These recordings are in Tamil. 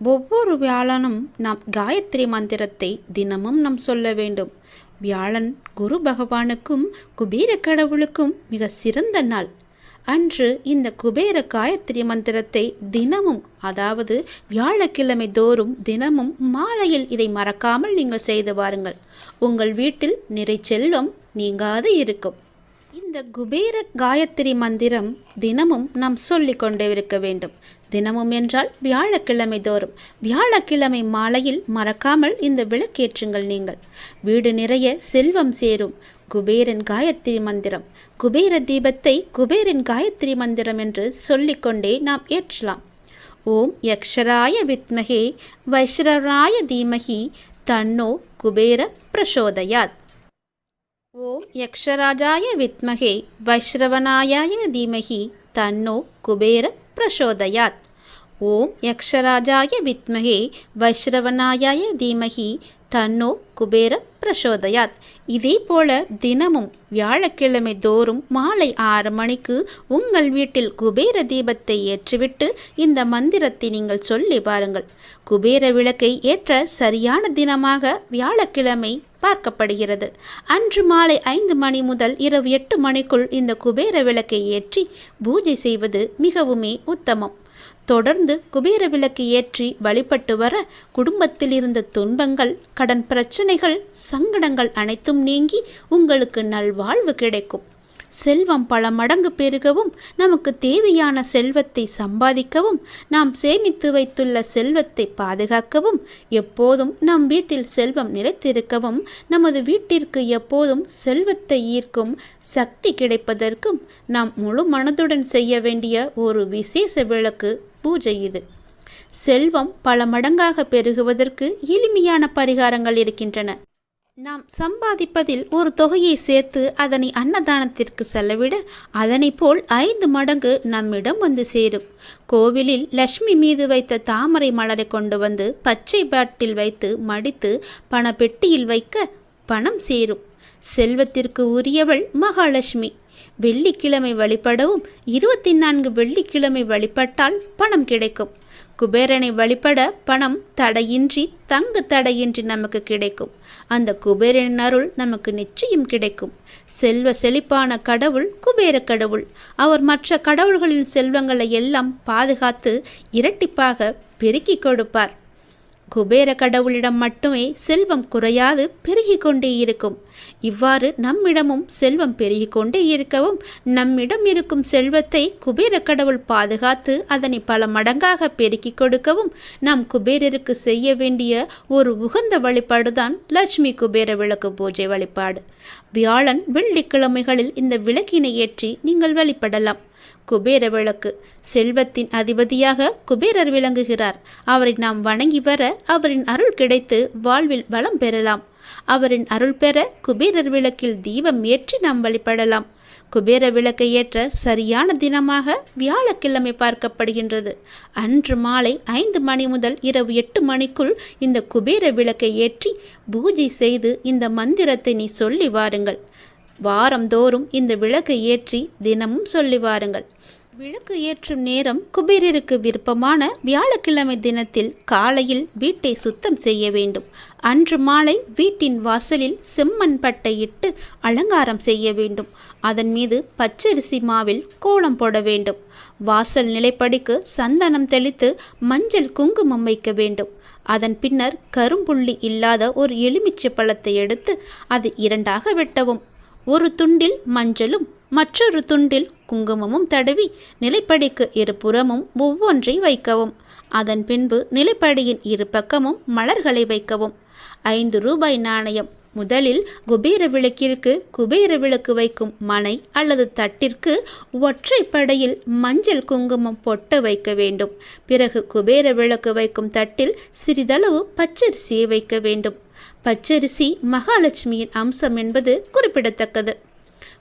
ஒவ்வொரு வியாழனும் நாம் காயத்ரி மந்திரத்தை தினமும் நாம் சொல்ல வேண்டும். வியாழன் குரு பகவானுக்கும் குபேர கடவுளுக்கும் மிக சிறந்த நாள். அன்று இந்த குபேர காயத்ரி மந்திரத்தை தினமும் அதாவது வியாழக்கிழமை தோறும் தினமும் மாலையில் இதை மறக்காமல் நீங்கள் செய்து வாருங்கள். உங்கள் வீட்டில் நிறை செல்வம் நீங்காது இருக்கும். இந்த குபேர காயத்ரி மந்திரம் தினமும் நாம் சொல்லிக் கொண்டே இருக்க வேண்டும். தினமும் என்றால் வியாழக்கிழமை தோறும். வியாழக்கிழமை மாலையில் மறக்காமல் இந்த விளக்கேற்றுங்கள் நீங்கள். வீடு நிறைய செல்வம் சேரும். குபேரன் காயத்ரி மந்திரம். குபேர தீபத்தை குபேரன் காயத்ரி மந்திரம் என்று சொல்லிக்கொண்டே நாம் ஏற்றலாம். ஓம் யக்ஷராய வித்மகே வைஷ்ரராய தீமகி தன்னோ குபேர பிரசோதயாத். ஓம் யக்ஷராஜாய வித்மகே வைஷ்ரவனாயாய தீமகி தன்னோ குபேர பிரசோதயாத். ஓம் யக்ஷராஜாய வித்மகே வைஷ்ரவனாயாய தீமகி தன்னோ குபேர பிரசோதயாத். இதே போல தினமும் வியாழக்கிழமை தோறும் மாலை ஆறு மணிக்கு உங்கள் வீட்டில் குபேர தீபத்தை ஏற்றிவிட்டு இந்த மந்திரத்தை நீங்கள் சொல்லி பாருங்கள். குபேர விளக்கை ஏற்ற சரியான தினமாக வியாழக்கிழமை பார்க்கப்படுகிறது. அன்று மாலை ஐந்து மணி முதல் இரவு எட்டு மணிக்குள் இந்த குபேர விளக்கை ஏற்றி பூஜை செய்வது மிகவுமே உத்தமம். தொடர்ந்து குபேர விளக்கு ஏற்றி வழிபட்டு வர குடும்பத்தில் இருந்த துன்பங்கள் கடன் பிரச்சனைகள் சங்கடங்கள் அனைத்தும் நீங்கி உங்களுக்கு நல்வாழ்வு கிடைக்கும். செல்வம் பல மடங்கு பெருகவும் நமக்கு தேவையான செல்வத்தை சம்பாதிக்கவும் நாம் சேமித்து வைத்துள்ள செல்வத்தை பாதுகாக்கவும் எப்போதும் நம் வீட்டில் செல்வம் நிலைத்திருக்கவும் நமது வீட்டிற்கு எப்போதும் செல்வத்தை ஈர்க்கும் சக்தி கிடைப்பதற்கும் நாம் முழு மனதுடன் செய்ய வேண்டிய ஒரு விசேஷ விளக்கு பூஜை இது. செல்வம் பல மடங்காக பெருகுவதற்கு எளிமையான பரிகாரங்கள் இருக்கின்றன. நாம் சம்பாதிப்பதில் ஒரு தொகையை சேர்த்து அதனை அன்னதானத்திற்கு செலவிட அதனை போல் ஐந்து மடங்கு நம்மிடம் வந்து சேரும். கோவிலில் லட்சுமி மீது வைத்த தாமரை மலரை கொண்டு வந்து பச்சை பாட்டில் வைத்து மடித்து பணப்பெட்டியில் வைக்க பணம் சேரும். செல்வத்திற்கு உரியவள் மகாலட்சுமி. வெள்ளிக்கிழமை வழிபடவும் இருபத்தி நான்கு வெள்ளிக்கிழமை வழிபட்டால் பணம் கிடைக்கும். குபேரனை வழிபட பணம் தடையின்றி தங்கு தடையின்றி நமக்கு கிடைக்கும். அந்த குபேரனின் அருள் நமக்கு நிச்சயம் கிடைக்கும். செல்வ செழிப்பான கடவுள் குபேர கடவுள். அவர் மற்ற கடவுள்களின் செல்வங்களை எல்லாம் பாதுகாத்து இரட்டிப்பாக பெருக்கிக் கொடுப்பார். குபேர கடவுளிடம் மட்டுமே செல்வம் குறையாது பெருகிக் கொண்டே இருக்கும். இவ்வாறு நம்மிடமும் செல்வம் பெருகிக் கொண்டே இருக்கவும் நம்மிடம் இருக்கும் செல்வத்தை குபேர கடவுள் பாதுகாத்து அதனை பல மடங்காக பெருக்கிக் கொடுக்கவும் நாம் குபேரருக்கு செய்ய வேண்டிய ஒரு உகந்த வழிபாடுதான் லட்சுமி குபேர விளக்கு பூஜை வழிபாடு. வியாழன் வெள்ளிக்கிழமைகளில் இந்த விளக்கினை ஏற்றி நீங்கள் வழிபடலாம். குபேர விளக்கு. செல்வத்தின் அதிபதியாக குபேரர் விளங்குகிறார். அவரை நாம் வணங்கி வர அவரின் அருள் கிடைத்து வாழ்வில் வளம் பெறலாம். அவரின் அருள் பெற குபேரர் விளக்கில் தீபம் ஏற்றி நாம் வழிபடலாம். குபேர விளக்கை ஏற்ற சரியான தினமாக வியாழக்கிழமை பார்க்கப்படுகின்றது. அன்று மாலை ஐந்து மணி முதல் இரவு எட்டு மணிக்குள் இந்த குபேர விளக்கை ஏற்றி பூஜை செய்து இந்த மந்திரத்தை நீ சொல்லி வாருங்கள். வாரந்தோறும் இந்த விளக்கை ஏற்றி தினமும் சொல்லி வாருங்கள். விளக்கு ஏற்றும் நேரம் குபேரருக்கு விருப்பமான வியாழக்கிழமை தினத்தில் காலையில் வீட்டை சுத்தம் செய்ய வேண்டும். அன்று மாலை வீட்டின் வாசலில் செம்மண் பட்டை இட்டு அலங்காரம் செய்ய வேண்டும். அதன் மீது பச்சரிசி மாவில் கோலம் போட வேண்டும். வாசல் நிலைப்படிக்கு சந்தனம் தெளித்து மஞ்சள் குங்குமம் வைக்க வேண்டும். அதன் பின்னர் கரும்புள்ளி இல்லாத ஒரு எலுமிச்சை பழத்தை எடுத்து அது இரண்டாக வெட்டவும். ஒரு துண்டில் மஞ்சளும் மற்றொரு துண்டில் குங்குமமும் தடவி நிலைப்படிக்கு இருபுறமும் ஒவ்வொன்றை வைக்கவும். அதன் பின்பு நிலைப்படியின் இரு பக்கமும் மலர்களை வைக்கவும். ஐந்து ரூபாய் நாணயம். முதலில் குபேர விளக்கிற்கு குபேர விளக்கு வைக்கும் மனை அல்லது தட்டிற்கு ஒற்றை படையில் மஞ்சள் குங்குமம் பொட்டு வைக்க வேண்டும். பிறகு குபேர விளக்கு வைக்கும் தட்டில் சிறிதளவு பச்சரிசியை வைக்க வேண்டும். பச்சரிசி மகாலட்சுமியின் அம்சம் என்பது குறிப்பிடத்தக்கது.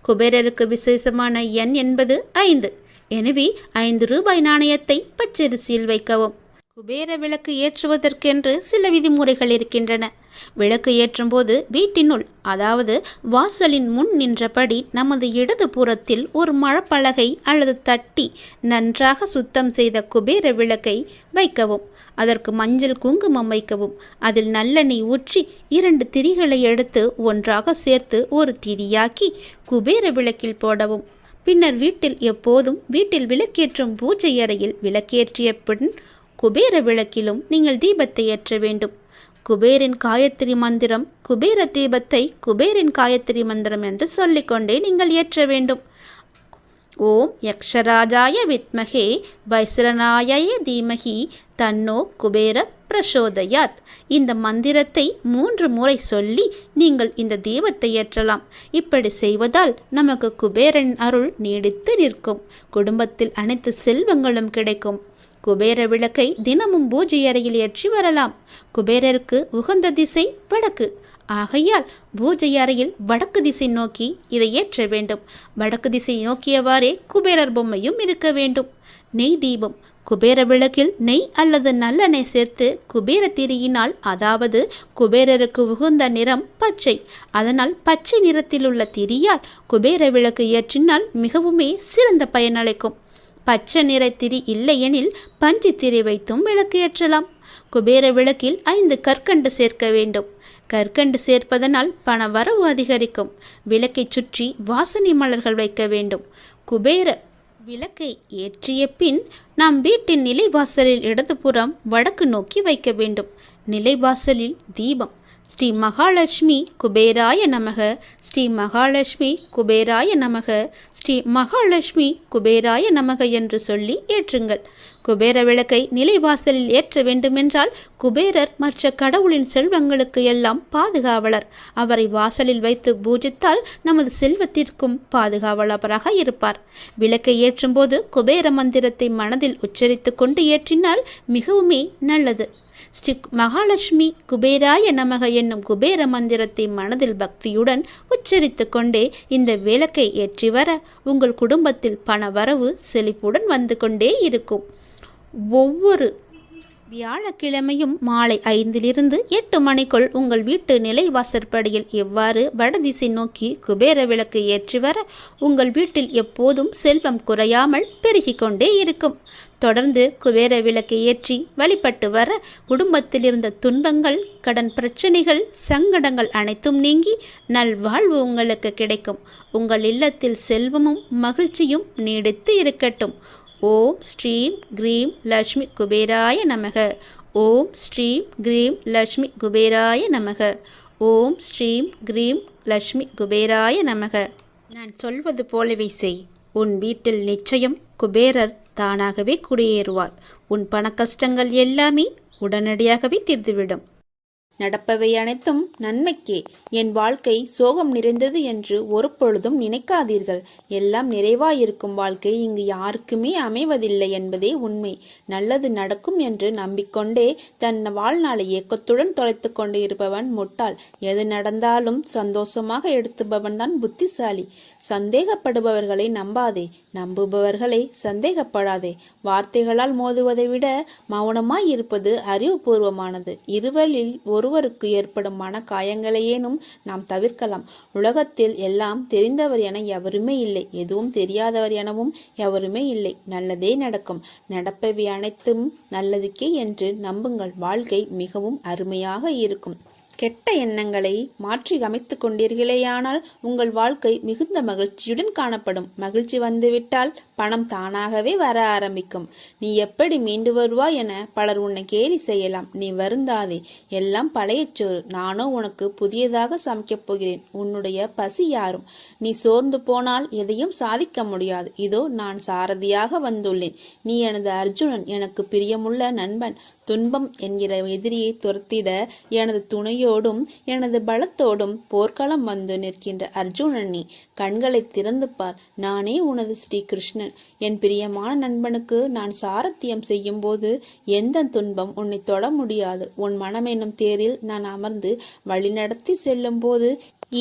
குபேரருக்கு விசேஷமான எண் என்பது ஐந்து. எனவே ஐந்து ரூபாய் நாணயத்தை பச்சரிசியில் வைக்கவும். குபேர விளக்கு ஏற்றுவதற்கென்று சில விதிமுறைகள் இருக்கின்றன. விளக்கு ஏற்றும்போது வீட்டினுள் அதாவது வாசலின் முன் நின்றபடி நமது இடது புறத்தில் ஒரு மழப்பலகை அல்லது தட்டி நன்றாக சுத்தம் செய்த குபேர விளக்கை வைக்கவும். அதற்கு மஞ்சள் குங்குமம் வைக்கவும். அதில் நல்லெண்ணெய் ஊற்றி இரண்டு திரிகளை எடுத்து ஒன்றாக சேர்த்து ஒரு திரியாக்கி குபேர விளக்கில் போடவும். பின்னர் வீட்டில் எப்போதும் வீட்டில் விளக்கேற்றும் பூஜை அறையில் விளக்கேற்றிய பின் குபேர விளக்கிலும் நீங்கள் தீபத்தை ஏற்ற வேண்டும். குபேரின் காயத்ரி மந்திரம் குபேர தீபத்தை குபேரின் காயத்ரி மந்திரம் என்று சொல்லிக்கொண்டே நீங்கள் ஏற்ற வேண்டும். ஓம் யக்ஷராஜாய வித்மகே வைஸ்ரநாய தீமகி தன்னோ குபேர பிரசோதயாத். இந்த மந்திரத்தை மூன்று முறை சொல்லி நீங்கள் இந்த தீபத்தை ஏற்றலாம். இப்படி செய்வதால் நமக்கு குபேரன் அருள் நீடித்து நிற்கும். குடும்பத்தில் அனைத்து செல்வங்களும் கிடைக்கும். குபேர விளக்கை தினமும் பூஜை அறையில் ஏற்றி வரலாம். குபேரருக்கு உகந்த திசை வடக்கு. ஆகையால் பூஜை அறையில் வடக்கு திசை நோக்கி இதை ஏற்ற வேண்டும். வடக்கு திசை நோக்கியவாறே குபேரர் பொம்மையும் இருக்க வேண்டும். நெய் தீபம். குபேர விளக்கில் நெய் அல்லது நல்லெண்ணெய் சேர்த்து குபேர திரியினால் அதாவது குபேரருக்கு உகுந்த நிறம் பச்சை. அதனால் பச்சை நிறத்தில் உள்ள திரியால் குபேர விளக்கு ஏற்றினால் மிகவுமே சிறந்த பயனளிக்கும் பச்சை நிறத்திரி இல்லையெனில் பஞ்சு திரி வைத்தும் விளக்கு ஏற்றலாம். குபேர விளக்கில் ஐந்து கற்கண்டு சேர்க்க வேண்டும். கற்கண்டு சேர்ப்பதனால் பண வரவு அதிகரிக்கும். விளக்கை சுற்றி வாசனை மலர்கள் வைக்க வேண்டும். குபேர விளக்கை ஏற்றிய பின் நாம் வீட்டின் நிலைவாசலில் இடதுபுறம் வடக்கு நோக்கி வைக்க வேண்டும். நிலைவாசலில் தீபம் ஸ்ரீ மகாலட்சுமி குபேராய நமக ஸ்ரீ மகாலட்சுமி குபேராய நமக ஸ்ரீ மகாலட்சுமி குபேராய நமக என்று சொல்லி ஏற்றுங்கள். குபேர விளக்கை நிலைவாசலில் ஏற்ற வேண்டுமென்றால் குபேரர் மற்ற கடவுளின் செல்வங்களுக்கு எல்லாம் பாதுகாவலர். அவரை வாசலில் வைத்து பூஜித்தால் நமது செல்வத்திற்கும் பாதுகாவலராக இருப்பார். விளக்கை ஏற்றும்போது குபேர மந்திரத்தை மனதில் உச்சரித்து கொண்டு ஏற்றினால் மிகவுமே நல்லது. ஸ்ரீ மகாலட்சுமி குபேராய நமக என்னும் குபேர மந்திரத்தை மனதில் பக்தியுடன் உச்சரித்து கொண்டே இந்த விளக்கை ஏற்றி வர உங்கள் குடும்பத்தில் பண வரவு செழிப்புடன் வந்து கொண்டே இருக்கும். ஒவ்வொரு வியாழக்கிழமையும் மாலை ஐந்திலிருந்து எட்டு மணிக்குள் உங்கள் வீட்டு நிலை வாசற்படியில் எவ்வாறு வடதிசை நோக்கி குபேர விளக்கு ஏற்றி வர உங்கள் வீட்டில் எப்போதும் செல்வம் குறையாமல் பெருகிக் கொண்டே இருக்கும். தொடர்ந்து குபேர விளக்கு ஏற்றி வழிபட்டு வர குடும்பத்தில் இருந்த துன்பங்கள் கடன் பிரச்சனைகள் சங்கடங்கள் அனைத்தும் நீங்கி நல்வாழ்வு உங்களுக்கு கிடைக்கும். உங்கள் இல்லத்தில் செல்வமும் மகிழ்ச்சியும் நீடித்து இருக்கட்டும். ஓம் ஸ்ரீம் க்ரீம் லக்ஷ்மி குபேராய நமக. ஓம் ஸ்ரீம் க்ரீம் லக்ஷ்மி குபேராய நமக. ஓம் ஸ்ரீம் க்ரீம் லக்ஷ்மி குபேராய நமக. நான் சொல்வது போலவே செய். உன் வீட்டில் நிச்சயம் குபேரர் தானாகவே குடியேறுவார். உன் பண கஷ்டங்கள் எல்லாமே உடனடியாகவே தீர்ந்துவிடும். நடப்பவை அனைத்தும் நன்மைக்கே. என் வாழ்க்கை சோகம் நிறைந்தது என்று ஒரு பொழுதும் நினைக்காதீர்கள். எல்லாம் நிறைவாயிருக்கும் வாழ்க்கை இங்கு யாருக்குமே அமைவதில்லை என்பதே உண்மை. நல்லது நடக்கும் என்று நம்பிக்கொண்டே தன் வாழ்நாளை ஏக்கத்துடன் தொலைத்து கொண்டு இருப்பவன் முட்டாள். எது நடந்தாலும் சந்தோஷமாக எடுத்துபவன் தான் புத்திசாலி. சந்தேகப்படுபவர்களை நம்பாதே. நம்புபவர்களை சந்தேகப்படாதே. வார்த்தைகளால் மோதுவதை விட மௌனமாய் இருப்பது அறிவுபூர்வமானது. இருவரில் ஒருவருக்கு ஏற்படும் மன காயங்களையேனும் நாம் தவிர்க்கலாம். உலகத்தில் எல்லாம் தெரிந்தவர் என எவருமே இல்லை. எதுவும் தெரியாதவர் எனவும் எவருமே இல்லை. நல்லதே நடக்கும். நடப்பவை அனைத்தும் நல்லதுக்கே என்று நம்புங்கள். வாழ்க்கை மிகவும் அருமையாக இருக்கும். கெட்ட எண்ணங்களை மாற்றி அமைத்துக் கொண்டீர்களேயானால் உங்கள் வாழ்க்கை மிகுந்த மகிழ்ச்சியுடன் காணப்படும். மகிழ்ச்சி வந்துவிட்டால் பணம் தானாகவே வர ஆரம்பிக்கும். நீ எப்படி மீண்டு வருவாய் என பலர் உன்னை கேலி செய்யலாம். நீ வருந்தாதே. எல்லாம் பழைய சோறு. நானோ உனக்கு புதியதாக சமைக்கப் போகிறேன். உன்னுடைய பசி யாரும்? நீ சோர்ந்து போனால் எதையும் சாதிக்க முடியாது. இதோ நான் சாரதியாக வந்துள்ளேன். நீ எனது அர்ஜுனன். எனக்கு பிரியமுள்ள நண்பன். துன்பம் என்கிற எதிரியை துரத்திட எனது துணையோடும் எனது பலத்தோடும் போர்க்களம் வந்து நிற்கின்ற அர்ஜுனன் நீ கண்களை திறந்து பார். நானே உனது ஸ்ரீ கிருஷ்ணன் என் பிரியமான நண்பனுக்கு நான் சாரத்தியம் செய்யும் போது எந்த துன்பம் உன்னை தொட முடியாது. உன் மனம் என்னும் தேரில் நான் அமர்ந்து வழிநடத்தி செல்லும் போது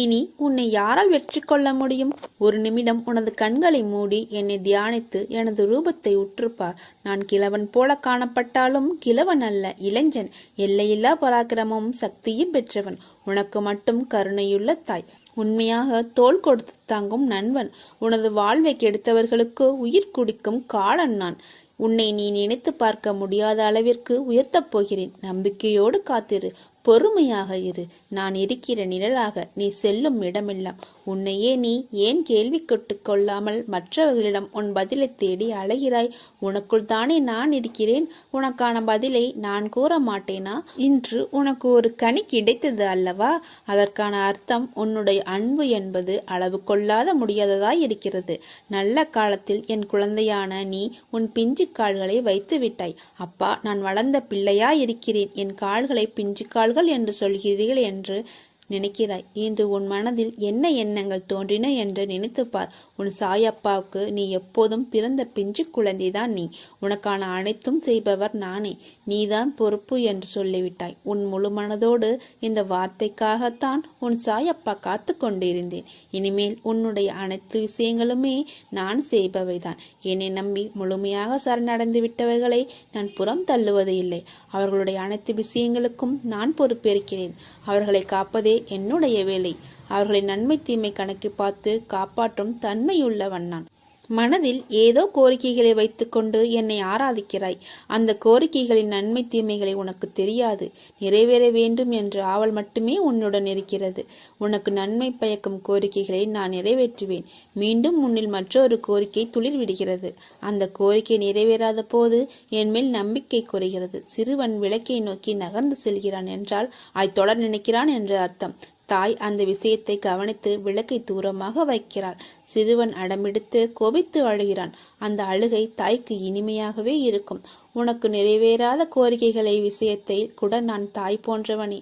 இனி உன்னை யாரால் வெற்றி கொள்ள முடியும்? ஒரு நிமிடம் உனது கண்களை மூடி என்னை தியானித்து எனது ரூபத்தை உற்றுப்பார். நான் கிழவன் போல காணப்பட்டாலும் கிழவன் அல்ல இளைஞன் எல்லையில்லா பராக்கிரமும் சக்தியும் பெற்றவன். உனக்கு மட்டும் கருணையுள்ள தாய். உண்மையாக தோல் கொடுத்து தாங்கும் நண்பன். உனது வாழ்வை கெடுத்தவர்களுக்கு உயிர் குடிக்கும் காலன் நான். உன்னை நீ நினைத்து பார்க்க முடியாத அளவிற்கு உயர்த்தப் போகிறேன். நம்பிக்கையோடு காத்திரு. பொறுமையாக இரு. நான் இருக்கிற நிழலாக நீ செல்லும் இடமெல்லாம். உன்னையே நீ ஏன் கேள்வி கொள்ளாமல் மற்றவர்களிடம் உன் பதிலை தேடி அலைகிறாய்? உனக்குள் தானே நான் இருக்கிறேன். உனக்கான பதிலை நான் கூற மாட்டேனா? இன்று உனக்கு ஒரு கனி கிடைத்தது அல்லவா? அதற்கான அர்த்தம் உன்னுடைய அன்பு என்பது அளவு கொள்ளாத முடியாததாய் இருக்கிறது. நல்ல காலத்தில் என் குழந்தையான நீ உன் பிஞ்சு கால்களை வைத்து விட்டாய். அப்பா நான் வளர்ந்த பிள்ளையா இருக்கிறேன். என் கால்களை பிஞ்சு கால்கள் என்று சொல்கிறீர்கள் என்று என்று நினைக்கிறாய். இன்று உன் மனதில் என்ன எண்ணங்கள் தோன்றின என்று நினைத்துப்பார். உன் சாயப்பாவுக்கு நீ எப்போதும் பிறந்த பிஞ்சு குழந்தைதான் நீ. உனக்கான அனைத்தும் செய்பவர் நானே. நீதான் பொறுப்பு என்று சொல்லிவிட்டாய். உன் முழு மனதோடு இந்த வார்த்தைக்காகத்தான் உன் சாயப்பா காத்து கொண்டிருந்தேன். இனிமேல் உன்னுடைய அனைத்து விஷயங்களுமே நான் செய்பவைதான். என்னை நம்பி முழுமையாக சரணடைந்து விட்டவர்களை நான் புறம் தள்ளுவது இல்லை. அவர்களுடைய அனைத்து விஷயங்களுக்கும் நான் பொறுப்பேற்கிறேன். அவர்களை காப்பதே என்னுடைய வேலை. அவர்களின் நன்மை தீமை கணக்கி பார்த்து காப்பாற்றும் தன்மையுள்ளவன் நான். மனதில் ஏதோ கோரிக்கைகளை வைத்துக்கொண்டு என்னை ஆராதிக்கிறாய். அந்த கோரிக்கைகளின் நன்மை தீமைகளை உனக்கு தெரியாது. நிறைவேற வேண்டும் என்ற ஆவல் மட்டுமே உன்னுடன் இருக்கிறது. உனக்கு நன்மை பயக்கும் கோரிக்கைகளை நான் நிறைவேற்றுவேன். மீண்டும் முன்னில் மற்றொரு கோரிக்கை துளிர் விடுகிறது. அந்த கோரிக்கை நிறைவேறாத போது என் மேல் நம்பிக்கை குறைகிறது. சிறுவன் விளக்கை நோக்கி நகர்ந்து செல்கிறான் என்றால் அதை தொடர் நினைக்கிறான் என்று அர்த்தம். தாய் அந்த விஷயத்தை கவனித்து விளக்கை தூரமாக வைக்கிறாள். சிறுவன் அடமெடுத்து கோபித்து அழுகிறான். அந்த அழுகை தாய்க்கு இனிமையாகவே இருக்கும். உனக்கு நிறைவேறாத கோரிக்கைகளை விஷயத்தை கூட நான் தாய் போன்றவனே.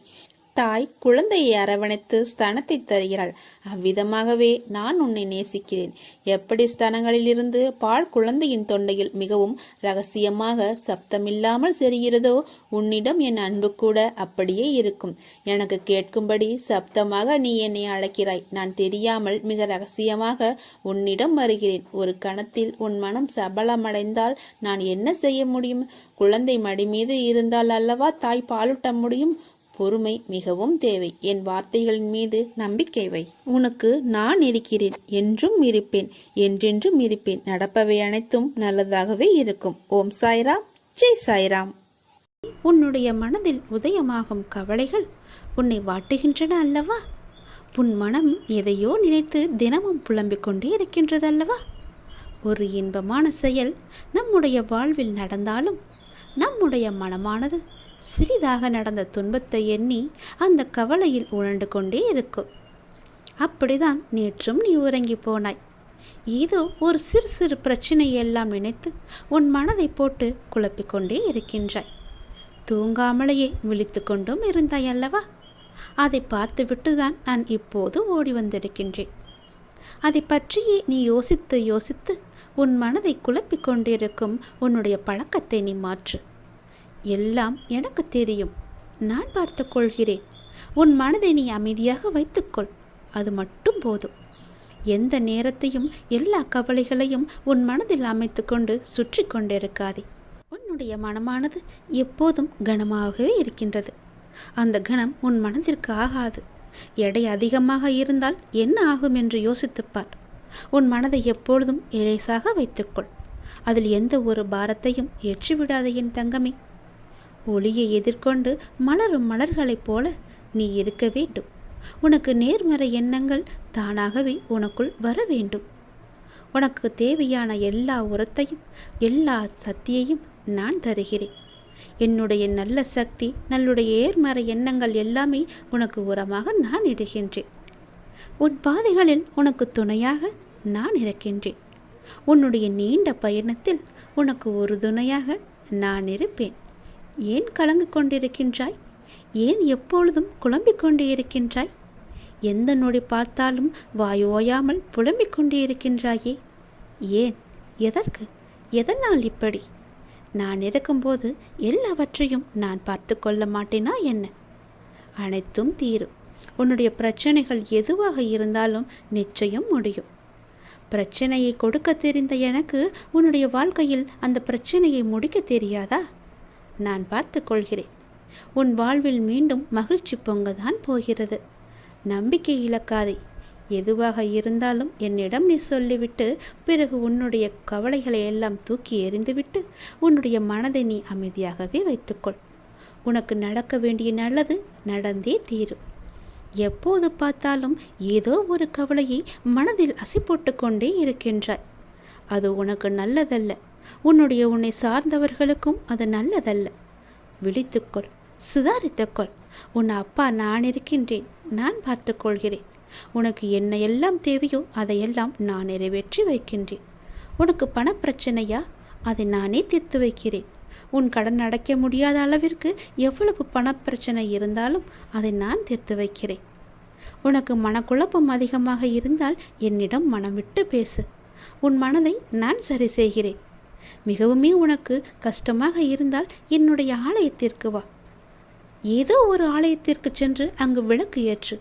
தாய் குழந்தையை அரவணைத்து ஸ்தனத்தை தருகிறாள். அவ்விதமாகவே நான் உன்னை நேசிக்கிறேன். எப்படி ஸ்தனங்களிலிருந்து பால் குழந்தையின் தொண்டையில் மிகவும் ரகசியமாக சப்தமில்லாமல் செரிகிறதோ உன்னிடம் என் அன்பு கூட அப்படியே இருக்கும். எனக்கு கேட்கும்படி சப்தமாக நீ என்னை அழைக்கிறாய். நான் தெரியாமல் மிக ரகசியமாக உன்னிடம் வருகிறேன். ஒரு கணத்தில் உன் மனம் சபலமடைந்தால் நான் என்ன செய்ய முடியும்? குழந்தை மடி மீது இருந்தால் அல்லவா தாய் பாலூட்ட முடியும்? பொறுமை மிகவும் தேவை. என் வார்த்தைகளின் மீது நம்பிக்கை வை. உனக்கு நான் இருக்கிறேன் என்றும் இருப்பேன் என்றென்றும் இருப்பேன். நடப்பவை அனைத்தும் நல்லதாகவே இருக்கும். ஓம் சாய்ராம். ஜெய் சாய்ராம். உன்னுடைய மனதில் உதயமாகும் கவலைகள் உன்னை வாட்டுகின்றன அல்லவா? உன் மனம் எதையோ நினைத்து தினமும் புலம்பிக் கொண்டே இருக்கின்றது அல்லவா? ஒரு இன்பமான செயல் நம்முடைய வாழ்வில் நடந்தாலும் நம்முடைய மனமானது சிறிதாக நடந்த துன்பத்தை எண்ணி அந்த கவலையில் உழண்டு கொண்டே இருக்கும். அப்படிதான் நேற்றும் நீ உறங்கி போனாய். ஏதோ ஒரு சிறு சிறு பிரச்சனையெல்லாம் நினைத்து உன் மனதை போட்டு குழப்பிக்கொண்டே இருக்கின்றாய். தூங்காமலேயே விழித்து கொண்டும் இருந்தாய் அல்லவா? அதை பார்த்துவிட்டு தான் நான் இப்போது ஓடி வந்திருக்கின்றேன். அதை பற்றியே நீ யோசித்து யோசித்து உன் மனதை குழப்பிக் கொண்டிருக்கும் உன்னுடைய பழக்கத்தை நீ மாற்று. எல்லாம் எனக்கு தெரியும். நான் பார்த்து கொள்கிறேன். உன் மனதை நீ அமைதியாக வைத்துக்கொள் அது மட்டும் போதும். எந்த நேரத்தையும் எல்லா கவலைகளையும் உன் மனதில் அமைத்து கொண்டு சுற்றி கொண்டிருக்காதே. உன்னுடைய மனமானது எப்போதும் கனமாகவே இருக்கின்றது. அந்த கணம் உன் மனதிற்கு ஆகாது. எடை அதிகமாக இருந்தால் என்ன ஆகும் என்று யோசித்துப்பார் உன் மனதை எப்பொழுதும் இலேசாக வைத்துக்கொள் அதில் எந்த ஒரு பாரத்தையும் ஏற்றிவிடாத என் தங்கமே. ஒளியை எதிர்கொண்டு மலரும் மலர்களைப் போல நீ இருக்க வேண்டும். உனக்கு நேர்மறை எண்ணங்கள் தானாகவே உனக்குள் வர வேண்டும். உனக்கு தேவையான எல்லா உரத்தையும் எல்லா சக்தியையும் நான் தருகிறேன். என்னுடைய நல்ல சக்தி நல்லுடைய ஏர்மறை எண்ணங்கள் எல்லாமே உனக்கு உரமாக நான் இடுகின்றேன். உன் பாதைகளில் உனக்கு துணையாக நான் இருக்கின்றேன். உன்னுடைய நீண்ட பயணத்தில் உனக்கு ஒரு துணையாக நான் இருப்பேன். ஏன் கலங்கு கொண்டிருக்கின்றாய்? ஏன் எப்பொழுதும் குழம்பிக் கொண்டே இருக்கின்றாய் எந்த நொடி பார்த்தாலும் வாய் ஓயாமல் புலம்பிக் கொண்டே இருக்கின்றாயே ஏன்? எதற்கு? எதனால் இப்படி? நான் இருக்கும்போது எல்லாவற்றையும் நான் பார்த்து கொள்ள மாட்டேனா என்ன? அனைத்தும் தீரும். உன்னுடைய பிரச்சனைகள் எதுவாக இருந்தாலும் நிச்சயம் முடியும். பிரச்சனையை கொடுக்க தெரிந்த எனக்கு உன்னுடைய வாழ்க்கையில் அந்த பிரச்சனையை முடிக்க தெரியாதா? நான் பார்த்து கொள்கிறேன். உன் வாழ்வில் மீண்டும் மகிழ்ச்சி பொங்கதான் போகிறது. நம்பிக்கை இழக்காதே. எதுவாக இருந்தாலும் என்னிடம் நீ சொல்லிவிட்டு பிறகு உன்னுடைய கவலைகளை எல்லாம் தூக்கி எறிந்துவிட்டு உன்னுடைய மனதை நீ அமைதியாகவே வைத்துக்கொள். உனக்கு நடக்க வேண்டிய நல்லது நடந்தே தீரும். எப்போது பார்த்தாலும் ஏதோ ஒரு கவலையை மனதில் அசை போட்டு கொண்டே இருக்கின்றாய். அது உனக்கு நல்லதல்ல. உன்னுடைய உன்னை சார்ந்தவர்களுக்கும் அது நல்லதல்ல. விழித்துக்கொள் சுதாரித்துக்கொள். உன் அப்பா நான் இருக்கின்றேன் நான் பார்த்துக்கொள்கிறேன் உனக்கு என்ன எல்லாம் தேவையோ அதையெல்லாம் நான் நிறைவேற்றி வைக்கின்றேன். உனக்கு பணப்பிரச்சனையா? அதை நானே தீர்த்து வைக்கிறேன். உன் கடன் அடைக்க முடியாத அளவிற்கு எவ்வளவு பணப்பிரச்சனை இருந்தாலும் அதை நான் தீர்த்து வைக்கிறேன். உனக்கு மனக்குழப்பம் அதிகமாக இருந்தால் என்னிடம் மனம் விட்டு பேசு. உன் மனதை நான் சரி செய்கிறேன். மிகவுமே உனக்கு கஷ்டமாக இருந்தால் என்னுடைய ஆலயத்திற்கு வா. ஏதோ ஒரு ஆலயத்திற்கு சென்று அங்கு விளக்கு ஏற்று.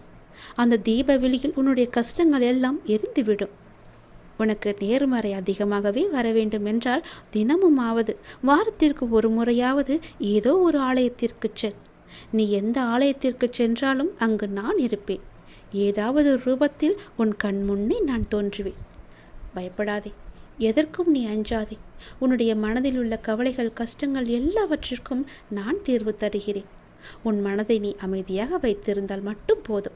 அந்த தீப வெளியில் உன்னுடைய கஷ்டங்கள் எல்லாம் எரிந்துவிடும். உனக்கு நேர்மறை அதிகமாகவே வர வேண்டும் என்றால் தினமும் ஆவது வாரத்திற்கு ஒரு முறையாவது ஏதோ ஒரு ஆலயத்திற்கு செல். நீ எந்த ஆலயத்திற்கு சென்றாலும் அங்கு நான் இருப்பேன். ஏதாவது ரூபத்தில் உன் கண் முன்னே நான் தோன்றுவேன். பயப்படாதே. எதற்கும் நீ அஞ்சாதே. உன்னுடைய மனதில் உள்ள கவலைகள் கஷ்டங்கள் எல்லாவற்றிற்கும் நான் தீர்வு தருகிறேன். உன் மனதை நீ அமைதியாக வைத்திருந்தால் மட்டும் போதும்.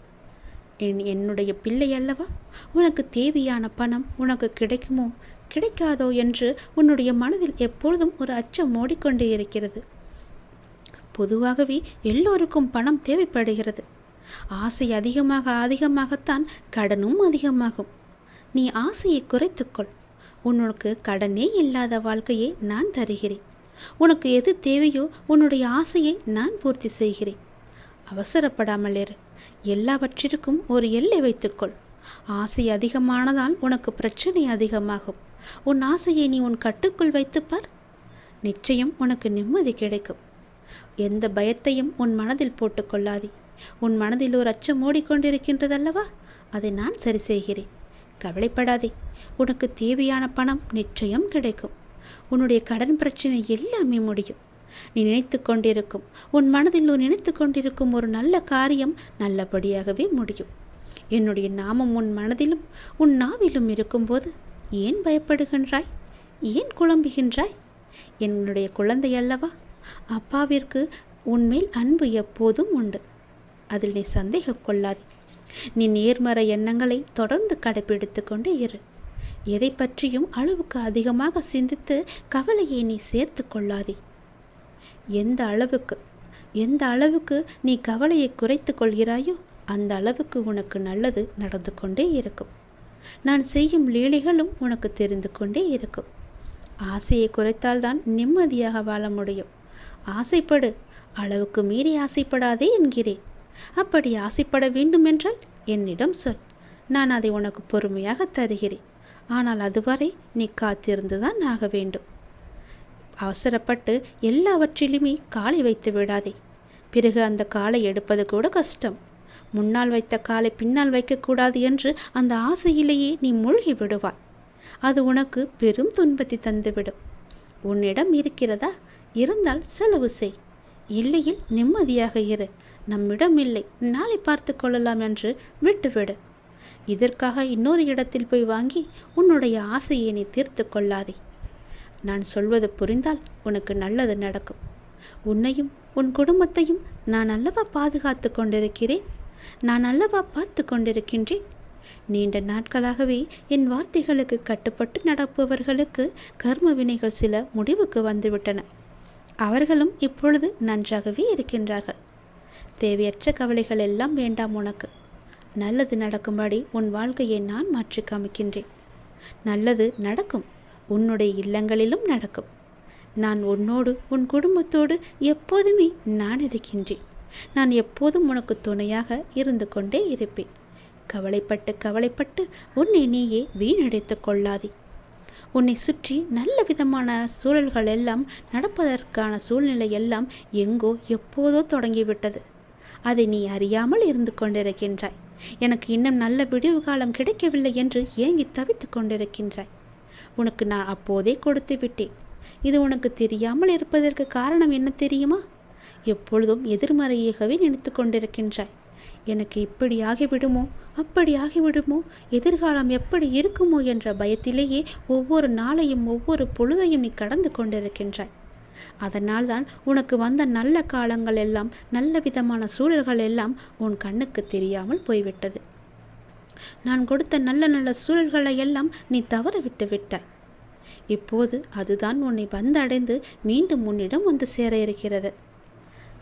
என் என்னுடைய பிள்ளை அல்லவா? உனக்கு தேவையான பணம் உனக்கு கிடைக்குமோ? கிடைக்காதோ என்று உன்னுடைய மனதில் எப்பொழுதும் ஒரு அச்சம் ஓடிக்கொண்டே இருக்கிறது. பொதுவாகவே எல்லோருக்கும் பணம் தேவைப்படுகிறது. ஆசை அதிகமாக அதிகமாகத்தான் கடனும் அதிகமாகும். நீ ஆசையை குறைத்துக்கொள். உனக்கு கடனே இல்லாத வாழ்க்கையை நான் தருகிறேன். உனக்கு எது தேவையோ உன்னுடைய ஆசையை நான் பூர்த்தி செய்கிறேன். அவசரப்படாமல் இரு. எல்லாவற்றிற்கும் ஒரு எல்லை வைத்துக்கொள். ஆசை அதிகமானதால் உனக்கு பிரச்சனை அதிகமாகும். உன் ஆசையை நீ உன் கட்டுக்குள் வைத்துப்பார் நிச்சயம் உனக்கு நிம்மதி கிடைக்கும். எந்த பயத்தையும் உன் மனதில் போட்டுக்கொள்ளாதே உன் மனதில் ஒரு அச்சம் ஓடிக்கொண்டிருக்கின்றதல்லவா? அதை நான் சரி செய்கிறேன். கவலைப்படாதே. உனக்கு தேவையான பணம் நிச்சயம் கிடைக்கும். உன்னுடைய கடன் பிரச்சனை எல்லாமே முடியும். நீ நினைத்து கொண்டிருக்கும் உன் மனதில் நினைத்து கொண்டிருக்கும் ஒரு நல்ல காரியம் நல்லபடியாகவே முடியும். என்னுடைய நாமம் உன் மனதிலும் உன் நாவிலும் இருக்கும்போது ஏன் பயப்படுகின்றாய்? ஏன் குழம்புகின்றாய்? என்னுடைய குழந்தை அல்லவா? அப்பாவிற்கு உன்மேல் அன்பு எப்போதும் உண்டு. அதில் நீ சந்தேகம் கொள்ளாதே. நீ நேர்மறை எண்ணங்களை தொடர்ந்து கடைபிடித்து கொண்டே இரு. எதை பற்றியும் அளவுக்கு அதிகமாக சிந்தித்து கவலையை நீ சேர்த்து கொள்ளாதே. எந்த அளவுக்கு எந்த அளவுக்கு நீ கவலையை குறைத்து கொள்கிறாயோ அந்த அளவுக்கு உனக்கு நல்லது நடந்து கொண்டே இருக்கும். நான் செய்யும் லீலைகளும் உனக்கு தெரிந்து கொண்டே இருக்கும். ஆசையை குறைத்தால்தான் நிம்மதியாக வாழ முடியும். ஆசைப்படு அளவுக்கு மீறி ஆசைப்படாதே என்கிறேன். அப்படி ஆசைப்பட வேண்டுமென்றால் என்னிடம் சொல். நான் அதை உனக்கு பொறுமையாக தருகிறேன். ஆனால் அதுவரை நீ காத்திருந்துதான் ஆக வேண்டும். அவசரப்பட்டு எல்லாவற்றிலுமே காலை வைத்து விடாதே. பிறகு அந்த காலை எடுப்பது கூட கஷ்டம். முன்னால் வைத்த காலை பின்னால் வைக்கக்கூடாது என்று அந்த ஆசையிலேயே நீ மூழ்கி விடுவாய். அது உனக்கு பெரும் துன்பத்தை தந்துவிடும். உன்னிடம் இருக்கிறதா? இருந்தால் செலவு செய். இல்லையில் நிம்மதியாக இரு. நம்மிடம் இல்லை நாளை பார்த்து கொள்ளலாம் என்று விட்டுவிடு. இதற்காக இன்னொரு இடத்தில் போய் வாங்கி உன்னுடைய ஆசையை நீ தீர்த்து கொள்ளாதே. நான் சொல்வது புரிந்தால் உனக்கு நல்லது நடக்கும். உன்னையும் உன் குடும்பத்தையும் நான் அல்லவா பாதுகாத்து கொண்டிருக்கிறேன்? நான் அல்லவா பார்த்து கொண்டிருக்கின்றேன்? நீண்ட நாட்களாகவே என் வார்த்தைகளுக்கு கட்டுப்பட்டு நடப்பவர்களுக்கு கர்ம வினைகள் சில முடிவுக்கு வந்துவிட்டன. அவர்களும் இப்பொழுது நன்றாகவே இருக்கின்றார்கள். தேவையற்ற கவலைகள் எல்லாம் வேண்டாம் உனக்கு. நல்லது நடக்கும்படி உன் வாழ்க்கையை நான் மாற்றி காமிக்கின்றேன். நல்லது நடக்கும் உன்னுடைய இல்லங்களிலும் நடக்கும். நான் உன்னோடு உன் குடும்பத்தோடு எப்போதுமே நான் இருக்கின்றேன். நான் எப்போதும் உனக்கு துணையாக இருந்து கொண்டே இருப்பேன். கவலைப்பட்டு கவலைப்பட்டு உன்னை நீயே வீணடைத்து கொள்ளாதே. உன்னை சுற்றி நல்ல விதமான சூழல்கள் எல்லாம் நடப்பதற்கான சூழ்நிலை எல்லாம் எங்கோ எப்போதோ தொடங்கிவிட்டது. அதை நீ அறியாமல் இருந்து கொண்டிருக்கின்றாய். எனக்கு இன்னும் நல்ல விடிவு காலம் கிடைக்கவில்லை என்று ஏங்கி தவித்து கொண்டிருக்கின்றாய். உனக்கு நான் அப்போதே கொடுத்து விட்டேன். இது உனக்கு தெரியாமல் இருப்பதற்கு காரணம் என்ன தெரியுமா? எப்பொழுதும் எதிர்மறையாகவே நினைத்து கொண்டிருக்கின்றாய். எனக்கு இப்படி ஆகிவிடுமோ? அப்படி ஆகிவிடுமோ? எதிர்காலம் எப்படி இருக்குமோ என்ற பயத்திலேயே ஒவ்வொரு நாளையும் ஒவ்வொரு பொழுதையும் நீ கடந்து கொண்டிருக்கின்றாய். அதனால் தான் உனக்கு வந்த நல்ல காலங்கள் எல்லாம் நல்ல விதமான சூழல்கள் எல்லாம் உன் கண்ணுக்கு தெரியாமல் போய்விட்டது. நான் கொடுத்த நல்ல நல்ல சூழல்களை எல்லாம் நீ தவற விட்டு விட்டாய். இப்போது அதுதான் உன்னை வந்தடைந்து மீண்டும் உன்னிடம் வந்து சேர இருக்கிறது.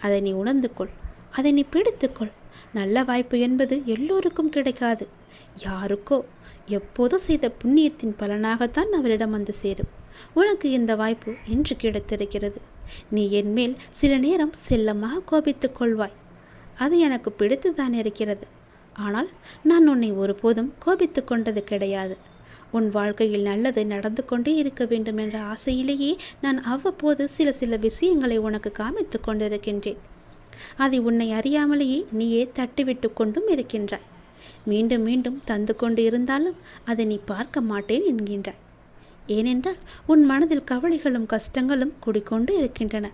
அதை நீ உணர்ந்து கொள் அதை நீ பிடித்துக்கொள். நல்ல வாய்ப்பு என்பது எல்லோருக்கும் கிடைக்காது. யாருக்கோ எப்போதோ செய்த புண்ணியத்தின் பலனாகத்தான் அவரிடம் வந்து சேரும். உனக்கு இந்த வாய்ப்பு இன்று கிடைத்திருக்கிறது. நீ என்மேல் சில நேரம் செல்லமாக கோபித்துக் கொள்வாய். அது எனக்கு பிடித்துதான் இருக்கிறது. ஆனால் நான் உன்னை ஒருபோதும் கோபித்து கொண்டது கிடையாது. உன் வாழ்க்கையில் நல்லது நடந்து கொண்டே இருக்க வேண்டும் என்ற ஆசையிலேயே நான் அவ்வப்போது சில சில விஷயங்களை உனக்கு காமித்து கொண்டிருக்கின்றேன். அதை உன்னை அறியாமலேயே நீயே தட்டிவிட்டு கொண்டும் இருக்கின்றாய். மீண்டும் மீண்டும் தந்து கொண்டு இருந்தாலும் அதை நீ பார்க்க மாட்டேன் என்கின்றாய். ஏனென்றால் உன் மனதில் கவலைகளும் கஷ்டங்களும் குடிக்கொண்டு இருக்கின்றன.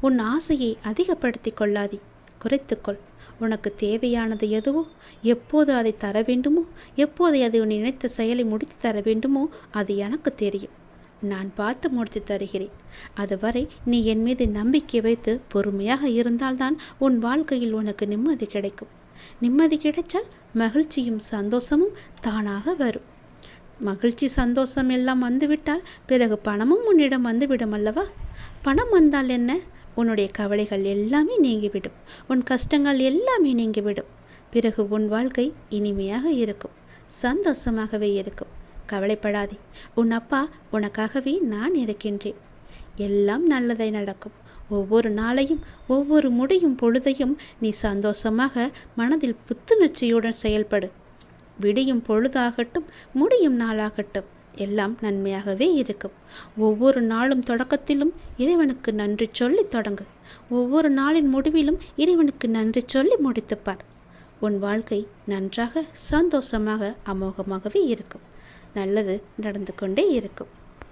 உன் ஆசையை அதிகப்படுத்தி கொள்ளாதே. குறைத்துக்கொள் உனக்கு தேவையானது எதுவோ எப்போது அதை தர வேண்டுமோ எப்போது அதை உன் நினைத்த செயலை முடித்து தர வேண்டுமோ அது எனக்கு தெரியும். நான் பார்த்து முடித்து தருகிறேன். அதுவரை நீ என் மீது நம்பிக்கை வைத்து பொறுமையாக இருந்தால்தான் உன் வாழ்க்கையில் உனக்கு நிம்மதி கிடைக்கும். நிம்மதி கிடைச்சால் மகிழ்ச்சியும் சந்தோஷமும் தானாக வரும். மகிழ்ச்சி சந்தோஷம் எல்லாம் வந்துவிட்டால் பிறகு பணமும் உன்னிடம் வந்துவிடும் அல்லவா? பணம் வந்தால் என்ன? உன்னுடைய கவலைகள் எல்லாமே நீங்கிவிடும். உன் கஷ்டங்கள் எல்லாமே நீங்கிவிடும். பிறகு உன் வாழ்க்கை இனிமையாக இருக்கும். சந்தோஷமாகவே இருக்கும். கவலைப்படாதே. உன் அப்பா உனக்காகவே நான் இருக்கின்றேன். எல்லாம் நல்லதை நடக்கும். ஒவ்வொரு நாளையும் ஒவ்வொரு முடியும் பொழுதையும் நீ சந்தோஷமாக மனதில் புத்துணர்ச்சியுடன் செயல்படு. விடியும் பொழுதாகட்டும் முடியும் நாளாகட்டும் எல்லாம் நன்மையாகவே இருக்கும். ஒவ்வொரு நாளும் தொடக்கத்திலும் இறைவனுக்கு நன்றி சொல்லி தொடங்கு. ஒவ்வொரு நாளின் முடிவிலும் இறைவனுக்கு நன்றி சொல்லி முடித்துப்பார். உன் வாழ்க்கை நன்றாக சந்தோஷமாக அமோகமாகவே இருக்கும். நல்லது நடந்து கொண்டே இருக்கும்.